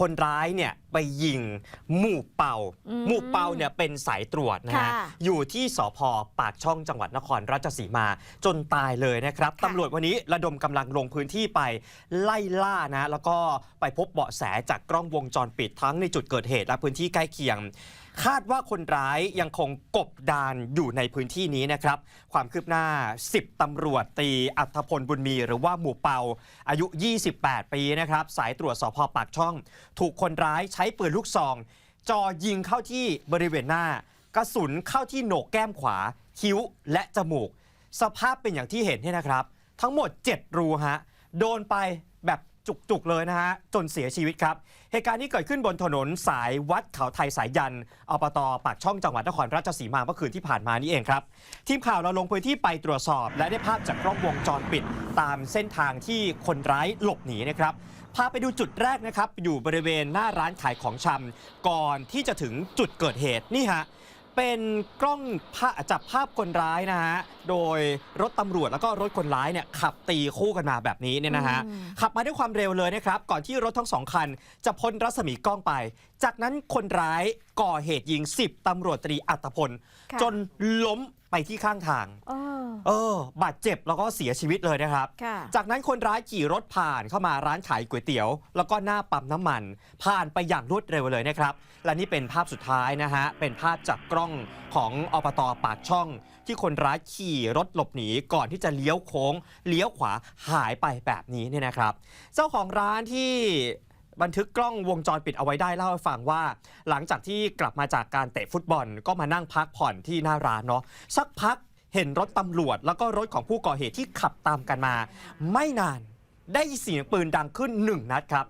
คนร้ายเนี่ยไปยิงหมู่เป่าอืมหมู่เป่าเนี่ยเป็นสายตรวจนะฮะ ค่ะอยู่ที่สพปากช่องจังหวัดนครราชสีมาจนตายเลยนะครับค่ะ ตำรวจวันนี้ระดมกำลังลงพื้นที่ไปไล่ล่านะ แล้วก็ไปพบเบาะแสจากกล้องวงจรปิดทั้งในจุดเกิดเหตุและพื้นที่ใกล้เคียง คาดว่าคนร้ายยังคงกบดานอยู่ในพื้นที่นี้นะครับ ความคืบหน้า 10 ตำรวจตีอัธพลบุญมีหรือว่าหมู่เปา อายุ 28 ปีนะครับ สายตรวจสพปากช่อง ถูกคนร้ายใช้ปืนลูกซองจ่อยิงเข้าที่บริเวณหน้า กระสุนเข้าที่โหนกแก้มขวา คิ้วและจมูก สภาพเป็นอย่างที่เห็นเนี่ยนะครับ ทั้งหมด 7 รูฮะ โดนไป จุกๆเลยนะฮะจนเสียชีวิตครับ เหตุการณ์นี้เกิดขึ้นบนถนนสายวัดเขาไทยสายยันอบตปากช่องจังหวัดนครราชสีมาเมื่อคืนที่ผ่านมานี่เองครับ ทีมข่าวเราลงพื้นที่ไปตรวจสอบ และได้ภาพจากกล้องวงจรปิด ตามเส้นทางที่คนร้ายหลบหนีนะครับพาไปดูจุดแรกนะครับ อยู่บริเวณหน้าร้านขายของชำก่อนที่จะถึงจุดเกิดเหตุนี่ฮะ เป็นกล้องภาพจับภาพคนร้ายนะฮะ โดยรถตำรวจแล้วก็รถคนร้ายเนี่ยขับตีคู่กันมาแบบนี้เนี่ยนะฮะอืมขับมาด้วยความเร็วเลยนะครับ ก่อนที่รถทั้งสองคัน จะพ้นรัศมีกล้องไปจากนั้นคนร้ายก่อเหตุยิง 10ตำรวจตรีอัตพล ค่ะจนล้มไปที่ข้างทาง เออเออบาดเจ็บแล้วก็เสียชีวิตเลยนะครับ ค่ะ จากนั้นคนร้ายขี่รถผ่านเข้ามาร้านขายก๋วยเตี๋ยว แล้วก็หน้าปั๊มน้ำมัน ผ่านไปอย่างรวดเร็วเลยนะครับ และนี่เป็นภาพสุดท้ายนะฮะ เป็นภาพจากกล้องของอบตปากช่อง ที่คนร้ายขี่รถหลบหนีก่อนที่จะเลี้ยวโค้ง เลี้ยวขวาหายไปแบบนี้เนี่ยนะครับ เจ้าของร้านที่ บันทึกกล้องวงจรปิดเอาไว้ได้เล่าให้ฟังว่า หลังจากที่กลับมาจากการเตะฟุตบอลก็มานั่งพักผ่อนที่หน้าร้านเนาะสักพักเห็นรถตำรวจ แล้วก็รถของผู้ก่อเหตุที่ขับตามกันมา ไม่นานได้เสียงปืนดังขึ้นหนึ่งนัดครับ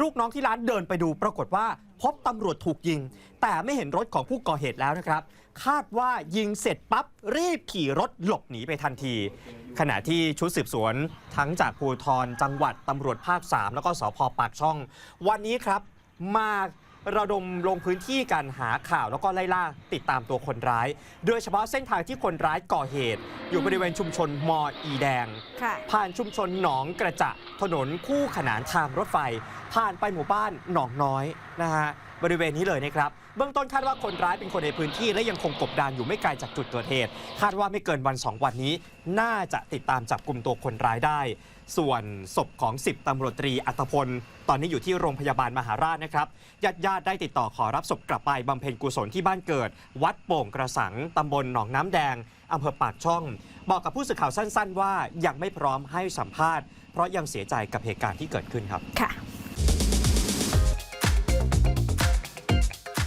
ลูกน้องที่ร้านเดินไปดูปรากฏว่า พบตำรวจถูกยิง แต่ไม่เห็นรถของผู้ก่อเหตุแล้วนะครับ คาดว่ายิงเสร็จปั๊บ รีบขี่รถหลบหนีไปทันที ขณะที่ชุดสืบสวนทั้งจากภูทรจังหวัดตำรวจภาค 3 แล้วก็สพปากช่อง วันนี้ครับมา ระดมลงพื้นที่กันหาข่าวแล้วก็ไล่ล่าติดตามตัวคนร้าย โดยเฉพาะเส้นทางที่คนร้ายก่อเหตุ อยู่บริเวณชุมชนมออีแดงค่ะผ่านชุมชนหนองกระจะถนนคู่ขนานทางรถไฟ ผ่านไปหมู่บ้านหนองน้อยนะฮะบริเวณนี้เลยนะครับ เบื้องต้นคาดว่าคนร้ายเป็นคนในพื้นที่และยังคงกบดานอยู่ไม่ไกลจากจุดเกิดเหตุ คาดว่าไม่เกินวัน 2 วันนี้ น่าจะติดตามจับกลุ่มตัวคนร้ายได้ ส่วนศพของ 10ตำรวจตรีอัตพล ตอนนี้อยู่ที่โรงพยาบาลมหาราชนะครับญาติญาติได้ติดต่อขอรับศพกลับไปบำเพ็ญกุศลที่บ้านเกิด วัดโป่งกระสังตำบลหนองน้ำแดงอำเภอปากช่อง บอกกับผู้สื่อข่าวสั้น ๆ ว่ายังไม่พร้อมให้สัมภาษณ์ เพราะยังเสียใจกับเหตุการณ์ที่เกิดขึ้นครับค่ะ